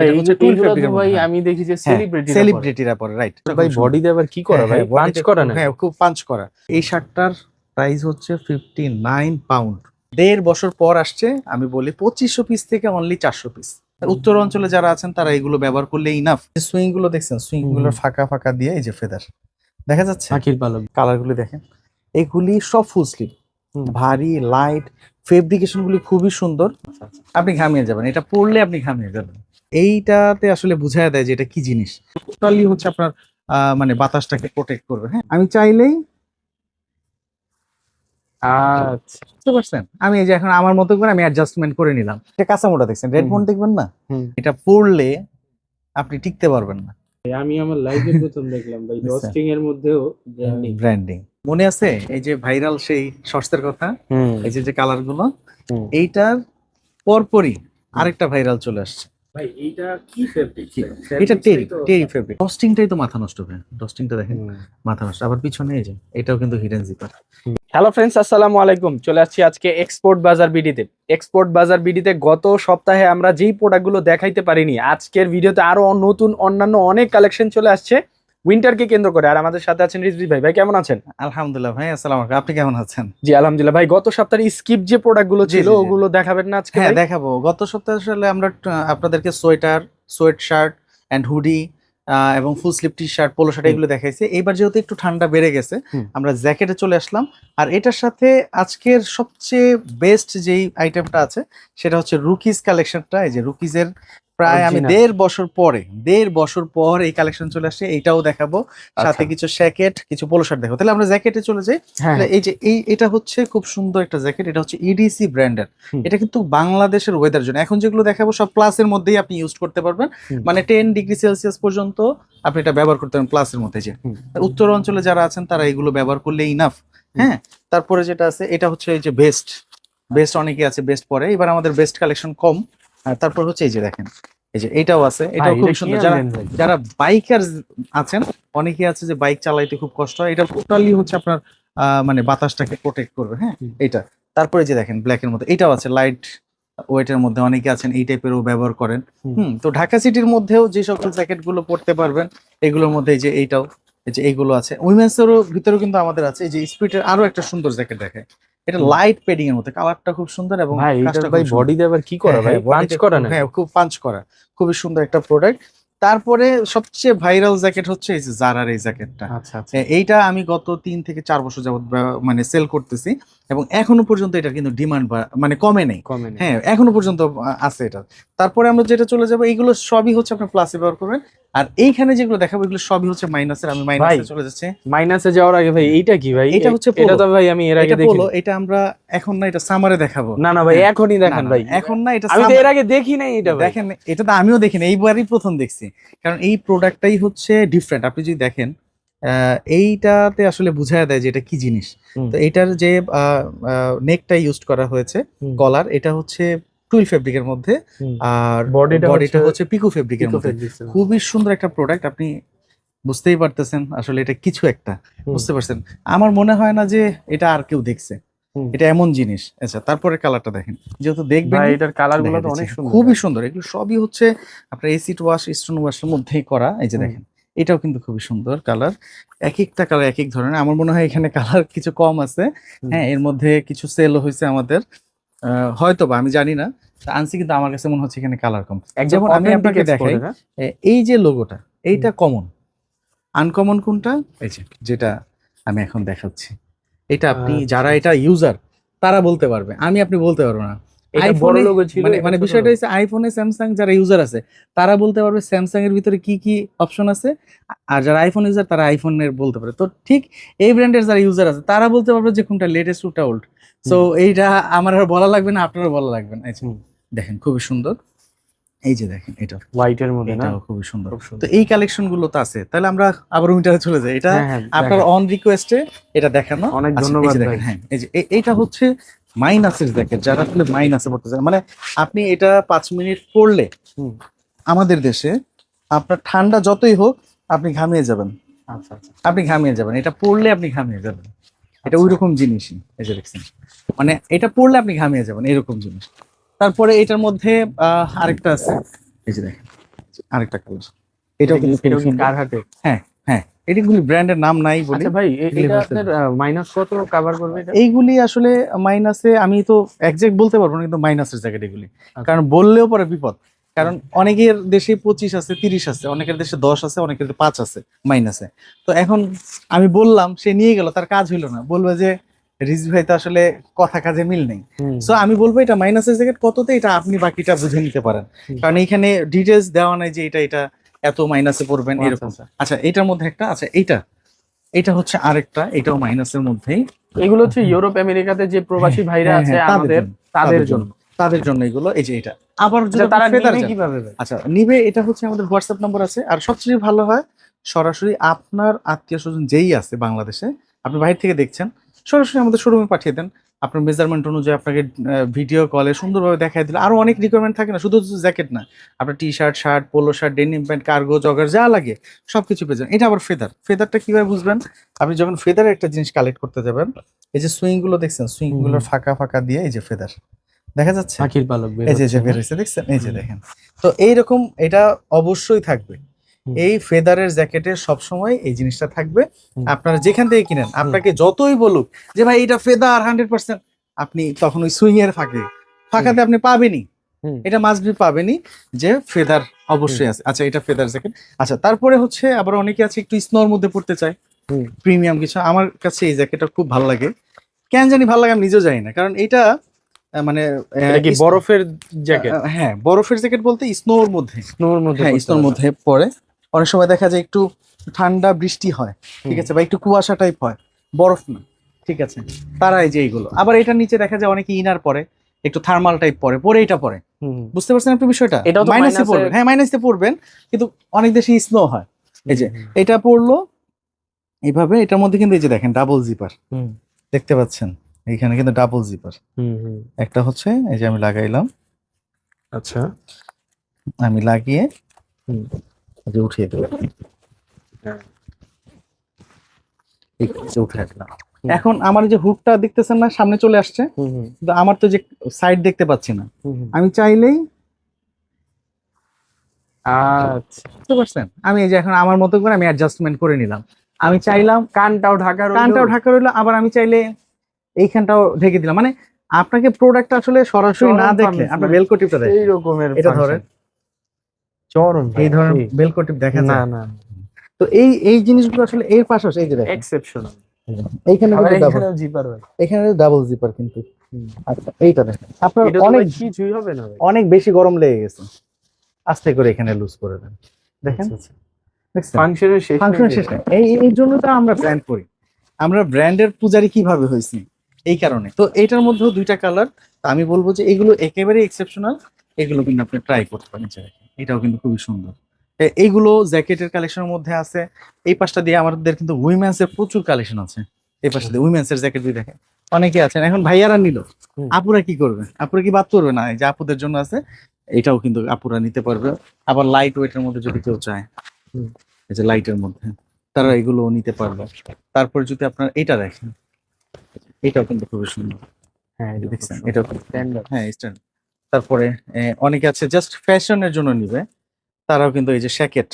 আমি দেখি যে হ্যাঁ, সেলিব্রিটিরা পরে। রাইট ভাই বডিতে আবার কি করা ভাই? পাঁচ করা না হ্যাঁ খুব পাঞ্চ করা। এই শার্টটার প্রাইস হচ্ছে ফিফটি নাইন পাউন্ড দেড় বছর পর আসছে আমি বলি পঁচিশশো পিস থেকে অনলি চারশো পিস উত্তর অঞ্চলে যারা আছেন তারা এগুলো ব্যবহার করলে ইনাফ সুইংগুলো দেখছেন? সুইংগুলোর হুম। ফাঁকা ফাঁকা দিয়ে এই যে ফেদার দেখা যাচ্ছে? পাখির পালক। কালারগুলো দেখেন। এগুলি সব ফুল স্লিভ ভারী লাইট ফেব্রিকেশন গুলি খুবই সুন্দর। আপনি ঘামিয়ে যাবেন এটা পড়লে আপনি ঘামিয়ে যাবেন। এইটাতে আসলে বুঝায় দেয় যে এটা কি জিনিস। টোটালি হচ্ছে আপনার মানে বাতাসটাকে প্রোটেক্ট করবে হ্যাঁ? আমি চাইলেই আচ্ছা। বুঝতে পারছেন? আমি এই যে এখন আমার মতো করে আমি অ্যাডজাস্টমেন্ট করে নিলাম। এটা কাঁচা মোটা দেখছেন রেড। ফোন দেখবেন না? এটা পরলে আপনি টিকতে পারবেন না। আমি আমার লাইফে প্রথম দেখলাম ভাই আচ্ছা। এর মধ্যেও ব্র্যান্ডিং ব্র্যান্ডিং মনে আছে? এই যে ভাইরাল সেই শর্টসের কথা? এই যে যে কালারগুলো। এইটার পরপরই আরেকটা ভাইরাল চলে আসছে। ভাই এইটা কি ফেব্রিক কি? এটা টেরি টেরি ফেব্রিক ডস্টিংটাই তো মাথা নষ্ট ভাই। ডস্টিংটা দেখেন মাথা নষ্ট। আবার পিছনে এই যে এটাও কিন্তু হিডেন জিপার হ্যালো ফ্রেন্ডস আসসালামু আলাইকুম। চলে আসছি আজকে এক্সপোর্ট বাজার বিডিতে এক্সপোর্ট বাজার বিডিতে গত সপ্তাহে আমরা যেই প্রোডাক্টগুলো দেখাইতে পারিনি আজকের ভিডিওতে আরও নতুন অন্যান্য অনেক কালেকশন চলে আসছে। উইন্টারকে কেন্দ্র করে। আর আমাদের সাথে আছেন রিজভি ভাই। ভাই কেমন আছেন? আলহামদুলিল্লাহ ভাই আসসালামু আলাইকুম। আপনি কেমন আছেন? জি আলহামদুলিল্লাহ ভাই গত সপ্তাহে স্কিপ যে প্রোডাক্টগুলো ছিল। ওগুলো দেখাবেন না আজকে হ্যাঁ দেখাবো। গত সপ্তাহে আসলে আমরা আপনাদেরকে sweater sweat shirt and hoodie এবং full sleeve T shirt polo shirt এগুলো দেখাইছি। এইবার যেহেতু একটু ঠান্ডা বেড়ে গেছে। আমরা জ্যাকেটে চলে আসলাম। আর এটার সাথে আজকের সবচেয়ে বেস্ট যেই আইটেমটা আছে সেটা হচ্ছে রুকিজ কালেকশনটা এই যে রুকিজের প্রায় আমি দেড় বছর পরে দেড় বছর পর এই কালেকশন চলে আসছে এটাও দেখাবো। সাথে আচ্ছা। কিছু জ্যাকেট কিছু পোলো শার্ট দেখাবো। তাহলে আমরা জ্যাকেটে চলে যাই। হ্যাঁ। এই যে এই এটা হচ্ছে খুব সুন্দর একটা জ্যাকেট এটা হচ্ছে ইডিসি ব্র্যান্ডের এটা কিন্তু বাংলাদেশের ওয়েদার জন্য। এখন যেগুলো দেখাবো সব প্লাসের মধ্যেই আপনি ইউজ করতে পারবেন। মানে টেন ডিগ্রি সেলসিয়াস পর্যন্ত আপনি এটা ব্যবহার করতে পারেন প্লাসের মধ্যে যে। উত্তর অঞ্চলে যারা আছেন তারা এগুলো ব্যবহার করলে ইনাফ হ্যাঁ? তারপরে যেটা আছে এটা হচ্ছে এই যে বেস্ট বেস্ট অনেকে আছে বেস্ট পরে। এবার আমাদের বেস্ট কালেকশন কম। তারপর হচ্ছে এই যে দেখেন এই যে এটাও আছে এটাও খুব সুন্দর। যারা? যারা বাইকার আছেন অনেকে আছে যে বাইক চালাইতে খুব কষ্ট হয় এটা টোটালি হচ্ছে আপনার মানে বাতাসটাকে প্রোটেক্ট করবে হ্যাঁ? এটা। তারপরে যে দেখেন ব্ল্যাক এর মধ্যে এটাও আছে লাইট ওয়েটের মধ্যে অনেকে আছেন এই টাইপেরও ব্যবহার করেন। হুম। তো ঢাকা সিটির মধ্যেও যে সকল জ্যাকেটগুলো পরতে পারবেন এগুলোর মধ্যে এই যে এইটাও এই যে এইগুলো আছে। উইমেন্স উইমেন্সেরও ভিতরেও কিন্তু আমাদের আছে এই যে স্পিডের আরও একটা সুন্দর জ্যাকেট দেখায়। এটা লাইট পেডিং এর মধ্যে কালারটা খুব সুন্দর এবং ভাই কাজটা এটা ভাই। বডিতে আবার কি করা হ্যাঁ, ভাই? পাঞ্চ করা না হ্যাঁ খুব পাঞ্চ করা। খুবই সুন্দর একটা প্রোডাক্ট তারপরে সবচেয়ে ভাইরাল জ্যাকেট হচ্ছে এই যে জারার এই জ্যাকেটটা আচ্ছা আচ্ছা। হ্যাঁ, এইটা আমি গত তিন থেকে চার বছর যাবত মানে সেল করতেছি। এবং এখনও পর্যন্ত এটার কিন্তু ডিমান্ড মানে কমে নেই। কমে হ্যাঁ এখনও পর্যন্ত আছে এটা। তারপরে আমরা যেটা চলে যাব এইগুলো সবই হচ্ছে আপনার প্লাসে ব্যবহার করবেন। আর এইখানে যেগুলো দেখাবো এগুলো সবই হচ্ছে মাইনাসের আমি মাইনাসে চলে যাচ্ছি। মাইনাসে যাওয়ার আগে ভাই এইটা কি ভাই? এটা হচ্ছে এটা তো ভাই আমি এর আগে এটা দেখি বলো এটা আমরা এখন না এটা সামারে দেখাবো। না না ভাই হ্যাঁ। এখনই দেখান ভাই। এখন না এটা আমি তো এর আগে দেখি নাই এটা ভাই। দেখেন এটা তো আমিও দেখিনি এইবারই প্রথম দেখছি। কারণ এই প্রোডাক্টটাই হচ্ছে ডিফারেন্ট আপনি যদি দেখেন এইটাতে আসলে বুঝায় দেয় যে এটা কি জিনিস। তো এটার যে নেকটা ইউজ করা হয়েছে। গলার এটা হচ্ছে টুইল ফেব্রিকের মধ্যে আর বডিটা হচ্ছে হচ্ছে পিকো ফেব্রিকের মধ্যে। খুবই সুন্দর একটা প্রোডাক্ট আপনি বুঝতেই পারতেছেন আসলে এটা কিছু একটা। বুঝতে পারছেন? আমার মনে হয় না যে এটা আর কেউ দেখছে। এটা এমন জিনিস। আচ্ছা তারপরে কালারটা দেখেন। যেহেতু দেখবেন এটার কালারগুলো তো অনেক সুন্দর। খুবই সুন্দর। এগুলো সবই হচ্ছে আপনার এসিড ওয়াশ স্টোন ওয়াশের মধ্যেই করা। এই যে দেখেন। এটাও কিন্তু খুবই সুন্দর কালার। এক একটা কালার এক এক ধরনের। আমার মনে হয় এখানে কালার কিছু কম আছে। হ্যাঁ এর মধ্যে কিছু সেল হয়েছে আমাদের। হয়তো বা আমি জানি না। আনছি কিন্তু আমার কাছে মনে হচ্ছে এখানে কালার কম। যেমন আমি আপনাকে দেখাই এই যে লোগোটা এইটা কমন আনকমন কোনটা? এই যে। যেটা আমি এখন দেখাচ্ছি। এটা আপনি আচ্ছা। যারা এটা ইউজার তারা বলতে পারবে। আমি আপনি বলতে পারব না। বড় লোগো ছিল মানে মানে বিষয়টা। হচ্ছে আইফোনে স্যামসাং যারা ইউজার আছে তারা বলতে পারবে স্যামসাং এর ভিতরে কি কি অপশন আছে? আর যারা আইফোন ইউজার তারা আইফোনের বলতে পারে। তো ঠিক এই ব্র্যান্ডের যারা ইউজার আছে তারা বলতে পারবে যে কোনটা লেটেস্ট কোনটা ওল্ড সো এইটা আমার আর বলা লাগবে না আপনারও বলা লাগবে না। দেখেন খুবই সুন্দর। এই যে দেখেন এটা হোয়াইট এর মধ্যে না? খুবই সুন্দর। তো এই কালেকশনগুলো তো আছে। তাহলে আমরা আবার উইন্টারে চলে যাই। এটা হ্যাঁ, হ্যাঁ, আপনার অন রিকোয়েস্টে এটা দেখানো অনেক ধন্যবাদ হ্যাঁ এই যে এ- এইটা হচ্ছে মাইনাসের জ্যাকেট যারা আসলে মাইনাসে পড়তে চান মানে আপনি এটা পাঁচ মিনিট পড়লে আমাদের দেশে আপনার ঠান্ডা যতই হোক আপনি ঘামিয়ে যাবেন। আচ্ছা আচ্ছা। আপনি ঘামিয়ে যাবেন। এটা পড়লে আপনি ঘামিয়ে যাবেন। এটা আচ্ছা। ওই রকম জিনিসই এই যে দেখছেন। মানে এটা পড়লে আপনি ঘামিয়ে যাবেন এরকম জিনিস। তারপরে এটার মধ্যে আহ, আরেকটা আছে। এই যে দেখেন আরেকটা কালার এটাও কিন্তু। হ্যাঁ। এটিগুলি ব্র্যান্ডের নাম নাই বলি। আচ্ছা ভাই এটা আপনার মাইনাস কত কভার করবে এটা? এইগুলি আসলে মাইনাসে আমি তো একজ্যাক্ট বলতে পারব না কিন্তু মাইনাসের জ্যাকেট এগুলি। আচ্ছা। কারণ বললেও পরে বিপদ। কারণ অনেকের দেশে পঁচিশ আছে তিরিশ আছে অনেকের দেশে দশ আছে অনেকের দেশে পাঁচ আছে মাইনাসে তো এখন আমি বললাম সে নিয়ে গেল তার কাজ হইল না। বলবে যে রিজ ভাই তো আসলে কথা কাজে মিল নেই। সো আমি বলব এটা মাইনাসের জ্যাকেট কততে এটা আপনি বাকিটা বুঝে নিতে পারেন? কারণ এইখানে ডিটেলস দেওয়া নাই যে এটা এটা। এত মাইনাসে পড়বেন আচ্ছা, এরকম। আচ্ছা। আচ্ছা এটার মধ্যে একটা আচ্ছা এইটা। এটা হচ্ছে আরেকটা এটাও মাইনাসের মধ্যেই। এগুলো হচ্ছে ইউরোপ আমেরিকাতে যে প্রবাসী ভাইরা হ্যাঁ, আছে হ্যাঁ, আমাদের তাদের জন্য তাদের জন্য এগুলো এই যে এটা। আবার আচ্ছা, তারা নিবে কীভাবে? আচ্ছা নিবে এটা হচ্ছে আমাদের হোয়াটসঅ্যাপ নম্বর আছে। আর সবচেয়ে ভালো হয় সরাসরি আপনার আত্মীয় স্বজন যেই আছে বাংলাদেশে আপনি বাইরে থেকে দেখছেন সরাসরি আমাদের শোরুমে পাঠিয়ে দেন। আপনার মেজারমেন্ট অনুযায়ী আপনাকে ভিডিও কলে সুন্দরভাবে দেখাই দিলে। আরও অনেক রিকোয়ারমেন্ট থাকে না শুধু জ্যাকেট না। আপনার T shirt shirt polo shirt denim pant cargo jogger যা লাগে সবকিছু পেয়ে যাবেন। এটা আবার ফেদার ফেদারটা কীভাবে বুঝবেন? আপনি যখন ফেদার একটা জিনিস কালেক্ট করতে যাবেন এই যে সুইংগুলো দেখছেন সুইংগুলোর ফাঁকা ফাঁকা দিয়ে এই যে ফেদার দেখা যাচ্ছে? পাখির পালক এই যে যে বের? হয়েছে দেখছেন? এই যে দেখেন। তো এইরকম এটা অবশ্যই থাকবে। এই ফেদারের জ্যাকেটে সবসময় এই জিনিসটা থাকবে। আপনারা যেখান থেকে কিনেন আপনাকে যতই বলুক যে ভাই এটা ফেদার হান্ড্রেড পার্সেন্ট আপনি তখন ওই সুইং এর ফাঁকে ফাঁকাতে আপনি পাবেনই। এটা মাস্ট বি পাবেনই যে ফেদার অবশ্যই আছে। আচ্ছা এটা ফেদার জ্যাকেট। আচ্ছা তারপরে হচ্ছে আবার অনেকে আছে একটু স্নোর মধ্যে পড়তে চায়। প্রিমিয়াম কিছু। আমার কাছে এই জ্যাকেটটা খুব ভালো লাগে। কেন জানি ভালো লাগে আমি নিজেও জানি না। কারণ এটা মানে কি বরফের জ্যাকেট? হ্যাঁ বরফের জ্যাকেট বলতে স্নোর মধ্যে। স্নোর মধ্যে হ্যাঁ স্নোর মধ্যে পড়ে। অনেক সময় দেখা যায় একটু ঠান্ডা বৃষ্টি হয় ঠিক আছে বা একটু কুয়াশা টাইপ হয় বরফ না ঠিক আছে তারা এই যে এইগুলো। আবার এটার নিচে দেখা যায় অনেকে ইনার পরে একটু থার্মাল টাইপ পরে পরে এটা পরে। বুঝতে পারছেন আপনি বিষয়টা? মাইনাসে পড়বেন। হ্যাঁ মাইনাসে পড়বেন কিন্তু অনেক দেশে স্নো হয়। এই যে এটা পড়ল এইভাবে এটার মধ্যে কিন্তু এই যে দেখেন ডাবল জিপার হুম। দেখতে পাচ্ছেন? এইখানে কিন্তু ডাবল জিপার হুম, হুম। একটা হচ্ছে এই যে আমি লাগাইলাম। আচ্ছা। আমি লাগিয়ে যে উঠিয়ে দেবো। হ্যাঁ। এই যে উঠে রাখলাম এখন আমার যে হুকটা দেখতেছেন না সামনে চলে আসছে। আমার তো যে সাইড দেখতে পাচ্ছি না। আমি চাইলেই আচ্ছা। বুঝতে পারছেন? আমি এই যে এখন আমার মতো করে আমি অ্যাডজাস্টমেন্ট করে নিলাম। আমি চাইলাম কানটাও ঢাকা কানটাও ঢাকা রইল আবার আমি চাইলে এইখানটাও ঢেকে দিলাম। মানে আপনাকে প্রোডাক্ট আসলে সরাসরি না দেখলে আপনার বেলকো টিপটা দেখেন। এই রকমের এটা ধরেন। চরম এই ধরনের বেলকো টিপ দেখা না যায়? না তো এই এই জিনিসগুলো আসলে এর পাশাপাশি এই যে দেখেন। এক্সেপশনাল এইখানে double- জিপার এখানে ডাবল জিপার কিন্তু। আচ্ছা এইটা দেখেন। আপনার অনেক কিছুই হবে না অনেক বেশি গরম লেগে গেছে। আস্তে করে এখানে লুজ করে দেন। দেখেন। ফাংশনের শেষ ফাংশন নেই শেষ এই এই জন্য তো আমরা ব্র্যান্ড করি। আমরা ব্র্যান্ডের পূজারি কীভাবে হয়েছি? এই কারণে। তো এইটার মধ্যেও দুইটা কালার আমি বলব যে এগুলো একেবারে এক্সেপশনাল এগুলো কিন্তু আপনি ট্রাই করতে পারেন। চাইলে। এটাও কিন্তু খুবই সুন্দর। এইগুলো জ্যাকেটের কালেকশনের মধ্যে আছে। এই পাশটা দিয়ে আমাদের কিন্তু উইমেন্স এর প্রচুর কালেকশন আছে। এই পাশটা দিয়ে উইমেন্স এর জ্যাকেট দিয়ে দেখেন অনেকে আছেন। এখন ভাইয়ারা নিল। আপুরা কি করবে? আপুরা কি বাদ করবে না এই যে আপুদের জন্য আছে এটাও কিন্তু আপুরা নিতে পারবে। আবার লাইট ওয়েটের মধ্যে যদি কেউ চায় এই যে লাইটের মধ্যে তারা এগুলো নিতে পারবে। তারপর যদি আপনার এটা দেখেন এটাও কিন্তু খুবই সুন্দর। হ্যাঁ দেখছেন এটাও। হ্যাঁ স্ট্যান্ড তারপরে অনেকে আছে জাস্ট ফ্যাশনের জন্য নিবে তারাও কিন্তু এই যে শ্যাকেট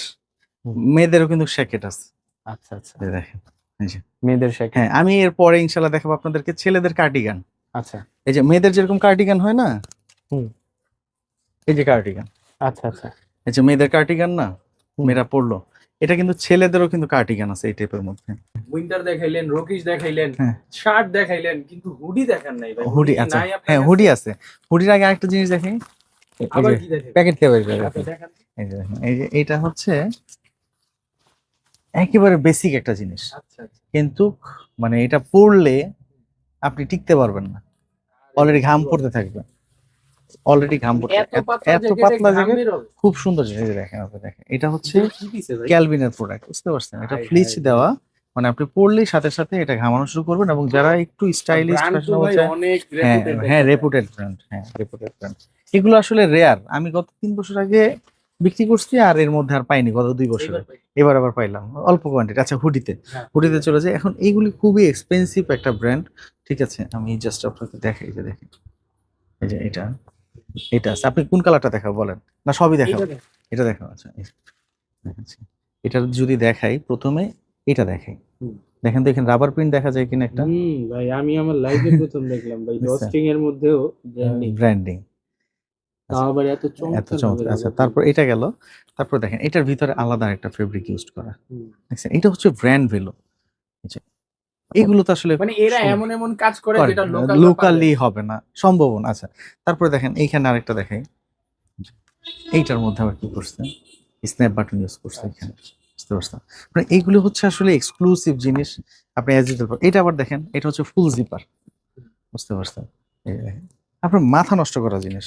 মেয়েদেরও কিন্তু শ্যাকেট আছে। আচ্ছা আচ্ছা। দেখেন মেয়েদের শেখ হ্যাঁ আমি এর পরে ইনশাল্লাহ দেখাবো আপনাদেরকে ছেলেদের কার্ডিগান আচ্ছা। এই যে মেয়েদের যেরকম কার্ডিগান হয় না হুম। এই যে কার্ডিগান আচ্ছা আচ্ছা। এই যে মেয়েদের কার্ডিগান না মেয়েরা পড়ল এটা কিন্তু ছেলেদেরও কিন্তু কার্ডিগান আছে এই টাইপের মধ্যে। উইন্টার দেখাইলেন রকিশ দেখাইলেন হ্যাঁ। শার্ট দেখাইলেন কিন্তু হুডি দেখান নাই ভাই। হুডি কি আচ্ছা। হ্যাঁ হুডি আছে। হুডির আগে আরেকটা জিনিস দেখেন আবার কি প্যাকেট থেকে বের করে আচ্ছা, এই যে এই যে এইটা হচ্ছে একেবারে বেসিক একটা জিনিস। আচ্ছা আচ্ছা। কিন্তু মানে এটা পড়লে আপনি টিকতে পারবেন না। অলরেডি ঘাম পড়তে থাকবে। অলরেডি ঘাম পড়তে এত পাতলা হবে? খুব সুন্দর জিনিস দেখেন আপনি দেখেন এটা হচ্ছে? ক্যালভিনের প্রোডাক্ট বুঝতে পারছেন? এটা ফ্লিচ দেওয়া। মানে আপনি পড়লেই সাথে সাথে এটা ঘামানো শুরু করবেন এবং যারা একটু স্টাইলিশ হ্যাঁ হ্যাঁ রেপুটেড ব্র্যান্ড হ্যাঁ রেপুটেড ব্র্যান্ড এগুলো আসলে রেয়ার আমি গত তিন বছর আগে বিক্রি করছি আর এর মধ্যে আর পাইনি গত দুই। বছরে। এবার আবার পাইলাম। অল্প কোয়ান্টিটি আচ্ছা হুডিতে হ্যাঁ। হুডিতে চলে যায় এখন এইগুলি খুবই এক্সপেন্সিভ একটা ব্র্যান্ড ঠিক আছে আমি জাস্ট আপনাকে দেখাই যে দেখেন। এই যে এটা। এটা আছে। আপনি কোন কালারটা দেখাবো বলেন? না সবই দেখাবো। এটা দেখাবো আচ্ছা দেখাচ্ছি। এটা যদি দেখাই প্রথমে এটা দেখাই। দেখেন তো এখানে রাবার প্রিন্ট দেখা যায় কিনা একটা? হুম ভাই আমি আমার লাইফে প্রথম দেখলাম ভাই। ডস্টিং এর মধ্যেও ব্র্যান্ডিং তাও আবার এত চমৎকার চমৎকার। আচ্ছা তারপর এটা গেল। তারপর দেখেন এটার ভিতরে আলাদা একটা ফেব্রিক ইউজ করা। দেখছেন এটা হচ্ছে ব্র্যান্ড ভ্যালু এগুলো তো আসলে মানে এরা এমন এমন কাজ করে যেটা লোকালি হবে না সম্ভাবনা আচ্ছা তারপরে দেখেন এইখানে আরেকটা দেখাই। এইটার মধ্যে আবার কি করছে? স্ন্যাপ বাটন ইউজ করছে এখানে। বুঝতে পারছেন? মানে এইগুলো হচ্ছে আসলে এক্সক্লুসিভ জিনিস। আপনি অ্যাজ এটা আবার দেখেন এটা হচ্ছে ফুল জিপার বুঝতে পারছেন? এই দেখেন। আপনার মাথা নষ্ট করা জিনিস।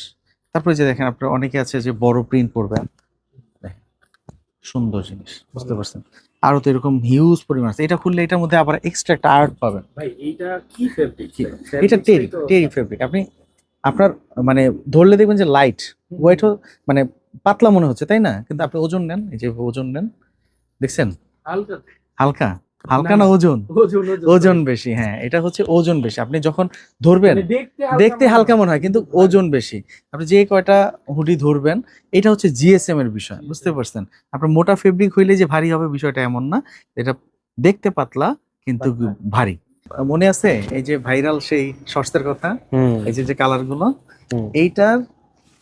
তারপরে যে দেখেন আপনার অনেকে আছে যে বড় প্রিন্ট করবেন। সুন্দর জিনিস। বুঝতে পারছেন? আরও তো এরকম হিউজ পরিমাণ আছে। এটা খুললে এটার মধ্যে আবার এক্সট্রা একটা আর্ট পাবেন। ভাই এইটা কি ফেব্রিক এটা টেরি টেরি ফেব্রিক আপনি আপনার মানে ধরলে দেখবেন যে লাইট ওয়েট মানে পাতলা মনে হচ্ছে তাই না? কিন্তু আপনি ওজন নেন এই যে ওজন নেন দেখছেন? হালকা। হালকা। হালকা না। ওজন? ওজন বেশি হ্যাঁ এটা হচ্ছে ওজন বেশি। আপনি যখন ধরবেন মানে দেখতে হালকা মনে হয়। কিন্তু ওজন বেশি। আপনি যে কয়টা হুডি ধরবেন এটা হচ্ছে জিএসএম এর বিষয় বুঝতে পারছেন? আপনার মোটা ফেব্রিক হইলে যে ভারী হবে বিষয়টা এমন না এটা দেখতে পাতলা কিন্তু ভারী। মনে আছে এই যে ভাইরাল সেই শর্টসের কথা? এই যে যে কালারগুলো এইটার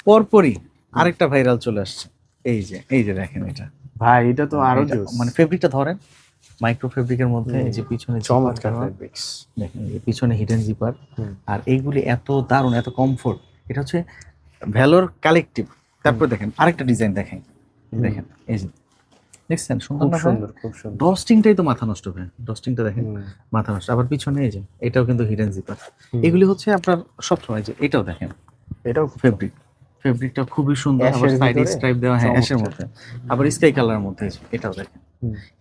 পরপরই আরেকটা ভাইরাল চলে আসছে। এই যে এই যে দেখেন এটা। ভাই এটা তো আরও মানে ফেব্রিকটা ধরেন। মাইক্রো ফেব্রিকের মধ্যে এই যে পিছনে চমৎকার ফেব্রিক্স দেখেন পিছনে হিডেন জিপার আর এইগুলি এত দারুণ এত কমফোর্ট এটা হচ্ছে ভ্যালোর কালেকটিভ তারপর দেখেন আরেকটা ডিজাইন দেখেন। দেখেন এই যে দেখছেন সুন্দর না সুন্দর খুব সুন্দর। ডস্টিংটাই তো মাথা নষ্ট ভাই। ডস্টিংটা দেখেন মাথা নষ্ট। আবার পিছনে এই যে এটাও কিন্তু হিডেন জিপার এগুলি হচ্ছে আপনার সবসময় যে এটাও দেখেন। এটাও ফেব্রিক ফেব্রিকটা খুবই সুন্দর আবার সাইড স্ট্রাইপ দেওয়া হ্যাঁ অ্যাশের মধ্যে। আবার স্কাই কালারের মধ্যে এটাও দেখেন।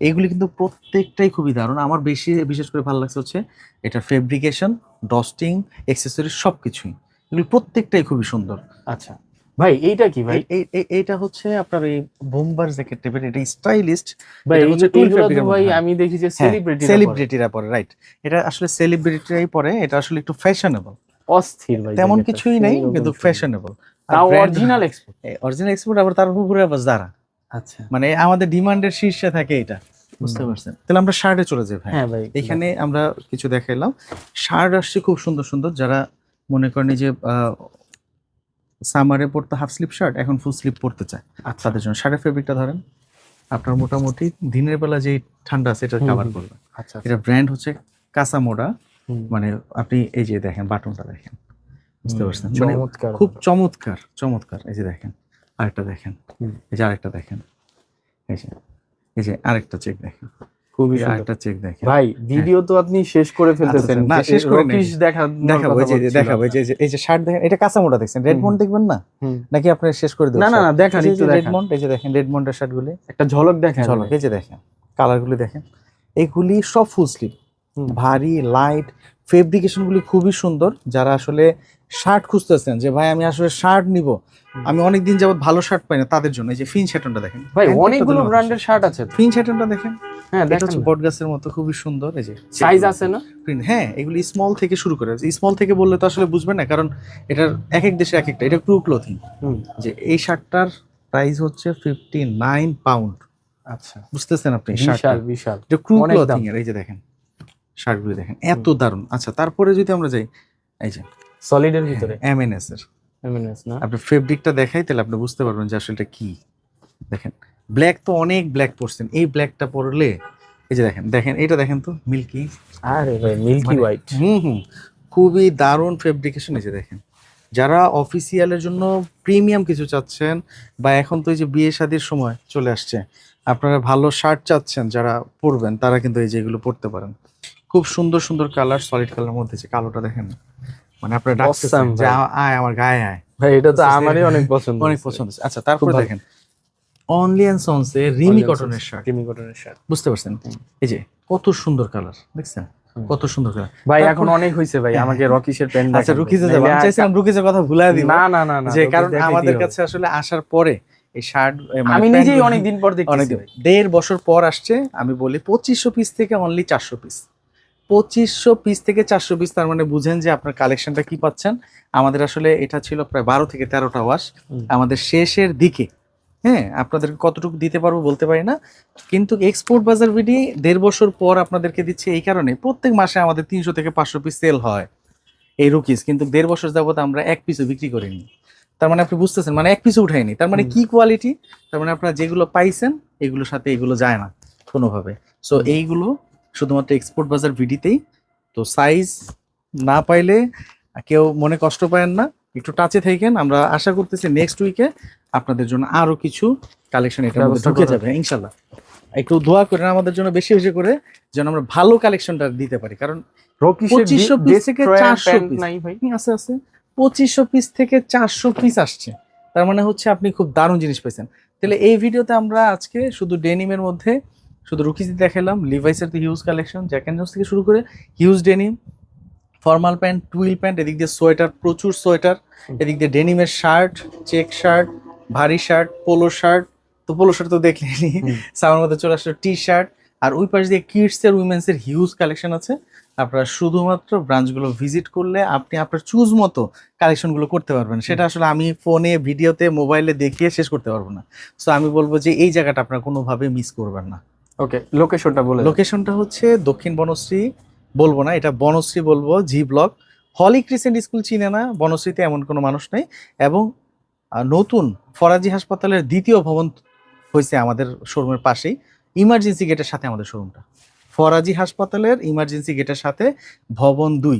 এইগুলি কিন্তু প্রত্যেকটাই খুবই দারুণ। আমার বেশি বিশেষ করে ভালো লাগছে হচ্ছে এটা ফেব্রিকেশন ডস্টিং অ্যাক্সেসরি সবকিছুই। এগুলি প্রত্যেকটাই খুবই সুন্দর। আচ্ছা। ভাই এইটা কি ভাই? এই- এই- এই- এইটা হচ্ছে আপনার এই বোম্বার জ্যাকেট টাইপের এটা স্টাইলিস্ট ভাই এটা হচ্ছে ভাই আমি দেখি যে হ্যাঁ, সেলিব্রিটি সেলিব্রিটিরা পরে রাইট এটা আসলে সেলিব্রিটিরাই পরে এটা আসলে একটু ফ্যাশনেবল অস্থির ভাই তেমন কিছুই নেই কিন্তু ফ্যাশনেবল তাও অরিজিনাল এক্সপোর্ট অরিজিনাল এক্সপোর্ট আবার তার উপরে আবার যারা আচ্ছা। মানে আমাদের ডিমান্ডের শীর্ষে থাকে এটা। বুঝতে পারছেন? তাহলে আমরা শার্টে চলে যাই ভাই। হ্যাঁ ভাই এখানে আমরা কিছু দেখাইলাম। শার্ট আসছে খুব সুন্দর সুন্দর যারা মনে করেন যে সামারে পড়তে হাফ স্লিপ শার্ট এখন ফুল স্লিপ পড়তে চায় আচ্ছা। তাদের জন্য। শার্টের ফেব্রিকটা ধরেন আপনার মোটামুটি দিনের বেলা যেই ঠান্ডা আছে এটা কাভার করবে। আচ্ছা এটা ব্র্যান্ড হচ্ছে কাসামোডা। মানে আপনি এই যে দেখেন বাটনটা দেখেন। বুঝতে পারছেন? মানে খুব চমৎকার চমৎকার। এই যে দেখেন আরেকটা দেখেন। এই যে আরেকটা দেখেন। এই যে এই যে আরেকটা চেক দেখেন। খুবই আরেকটা চেক দেখেন। ভাই ভিডিও তো আপনি শেষ করে ফেলতেছেন। আচ্ছা, না, শেষ করে নাই। দেখা দেখাবো এই যে দেখাবো এই যে এই যে- শার্ট দেখেন এটা কাঁচামোটা দেখছেন। রেডমন্ড দেখবেন না? নাকি আপনি শেষ করে দেবেন না না না দেখান একটু রেডমন্ড এই যে দেখেন রেড রেডমন্ডের শার্টগুলি একটা ঝলক দেখেন। ঝলক এই যে দেখেন কালারগুলি দেখেন। এইগুলি সব ফুল স্লিভ। ভারী লাইট ফেব্রিকেশনগুলি খুবই সুন্দর। যারা আসলে শার্ট খুঁজতেছেন যে ভাই আমি আসলে শার্ট নিব। আমি অনেকদিন যাবত ভালো শার্ট পাই না তাদের জন্য। এই যে ফিন শ্যাটনটা দেখেন। ভাই অনেকগুলো ব্র্যান্ডের শার্ট আছে। ফিন শ্যাটনটা দেখেন। হ্যাঁ এটা হচ্ছে মতো খুবই সুন্দর। এই যে সাইজ আছে না? প্রিন্ট হ্যাঁ এগুলি স্মল থেকে শুরু করে। স্মল থেকে বললে তো আসলে বুঝবেন না কারণ এটার এক এক দেশে এক একটা এটা ক্রু ক্লোথিং যে এই শার্টটার প্রাইস হচ্ছে ফিফটি নাইন পাউন্ড আচ্ছা। বুঝতেছেন আপনি বিশাল বিশাল। এটা ক্রু ক্লোথিং এর এই যে দেখেন। শার্টগুলি দেখেন এত দারুণ। আচ্ছা তারপরে যদি আমরা যাই এই যে সলিডের ভিতরে? এমএনএস এর। এমএনএস না? আপনি ফেব্রিকটা দেখাই তাহলে আপনি বুঝতে পারবেন যে আসলে এটা কি। দেখেন ব্ল্যাক তো অনেক ব্ল্যাক পরছেন। এই ব্ল্যাকটা পরলে এই যে দেখেন দেখেন এটা দেখেন তো মিল্কি আরে ভাই মিল্কি মানে- হোয়াইট হুম হুম খুবই দারুণ ফেব্রিকেশন এই যে দেখেন। যারা অফিসিয়ালের জন্য প্রিমিয়াম কিছু চাচ্ছেন বা এখন তো এই যে বিয়ে শাদির সময় চলে আসছে আপনারা ভালো শার্ট চাচ্ছেন যারা পরবেন তারা কিন্তু এই যে এগুলো পরতে পারেন। খুব সুন্দর সুন্দর কালার সলিড কালার মধ্যে যে কালোটা দেখেন। মানে আপনারা Awesome যে আয় আমার গায়ে আয়। ভাই এটা তো আমারই অনেক পছন্দ অনেক পছন্দ। আচ্ছা তারপরে দেখেন। অনলি অ্যান্ড সন্সে রিমি কটনের শার্ট রিমি কটনের শার্ট বুঝতে পারছেন? এই যে কত সুন্দর কালার দেখছেন? কত সুন্দর কালার ভাই এখন অনেক হইছে ভাই আমাকে রকিশের প্যান্ট আচ্ছা রুকিজে যাব। আমি চাইছিলাম রুকিজের কথা ভুলাই দিব না না না না যে কারণ আমাদের কাছে আসলে আসার পরে এই শার্ট আমি নিজেই অনেকদিন পর দেখতেছি অনেকদিন ভাই। দেড় বছর পর আসছে আমি বলি পঁচিশশো পিস থেকে অনলি চারশো পিস পঁচিশশো পিস থেকে চারশো পিস তার মানে বুঝেন যে আপনার কালেকশনটা কি পাচ্ছেন? আমাদের আসলে এটা ছিল প্রায় বারো থেকে তেরোটা ওয়াশ আমাদের শেষের দিকে হ্যাঁ আপনাদেরকে কতটুকু দিতে পারব বলতে পারি না। কিন্তু এক্সপোর্ট বাজার বিডি দেড় বছর পর আপনাদেরকে দিচ্ছে এই কারণে প্রত্যেক মাসে আমাদের তিনশো থেকে পাঁচশো পিস সেল হয় এই রুকিস কিন্তু দেড় বছর যাবত আমরা এক পিসও বিক্রি করিনি। তার মানে আপনি বুঝতেছেন মানে এক পিসও উঠাইনি তার মানে কি কোয়ালিটি তার মানে আপনারা যেগুলো পাইছেন এগুলোর সাথে এগুলো যায় না কোনোভাবে। সো এইগুলো শুধুমাত্র এক্সপোর্ট বাজার ভিডিতেই তো সাইজ না পাইলে কেউ মনে কষ্ট পায়েন না একটু টাচে থাকেন। আমরা আশা করতেছি নেক্সট উইকে আপনাদের জন্য আরও কিছু কালেকশন ব্যবস্থা ঢুকে যাবে ইনশাল্লাহ। একটু দোয়া করেন আমাদের জন্য বেশি বেশি করে যেন আমরা ভালো কালেকশনটা দিতে পারি। কারণ 2500 piece থেকে 400 piece। নাই ভাই। আছে আছে। পঁচিশশো পিস থেকে চারশো পিস আসছে। তার মানে হচ্ছে আপনি খুব দারুণ জিনিস পেয়েছেন তাহলে এই ভিডিওতে আমরা আজকে শুধু ডেনিমের মধ্যে শুধু রুকিজি দেখালাম লিভাইসের তো huge collection Jack and Jones থেকে শুরু করে huge denim formal pant twill pant এদিক দিয়ে সোয়েটার প্রচুর সোয়েটার এদিক দিয়ে ডেনিমের শার্ট চেক শার্ট ভারী শার্ট পোলো শার্ট তো পোলো শার্ট তো দেখলেনি। সামার মধ্যে চলে আসলো টি শার্ট আর ওই পাশ দিয়ে কিডস এর উইমেন্স এর হিউজ কালেকশন আছে। আপনারা শুধুমাত্র ব্রাঞ্চগুলো ভিজিট করলে আপনি আপনার চুজ মতো কালেকশনগুলো করতে পারবেন। সেটা আসলে আমি ফোনে ভিডিওতে মোবাইলে দেখিয়ে শেষ করতে পারব না। সো আমি বলব যে এই জায়গাটা আপনারা কোনোভাবে মিস করবেন না। ওকে লোকেশনটা বলে লোকেশনটা হচ্ছে দক্ষিণ বনশ্রী, বলব না, এটা বনশ্রী বলব G block Holy Crescent school চিনে না, বনশ্রীতে এমন কোনো মানুষ নেই। এবং নতুন ফরাজি হাসপাতালের দ্বিতীয় ভবন হয়েছে আমাদের শোরুমের পাশেই। ইমার্জেন্সি গেটের সাথে আমাদের শোরুমটা। ফরাজি হাসপাতালের ইমার্জেন্সি গেটের সাথে ভবন দুই।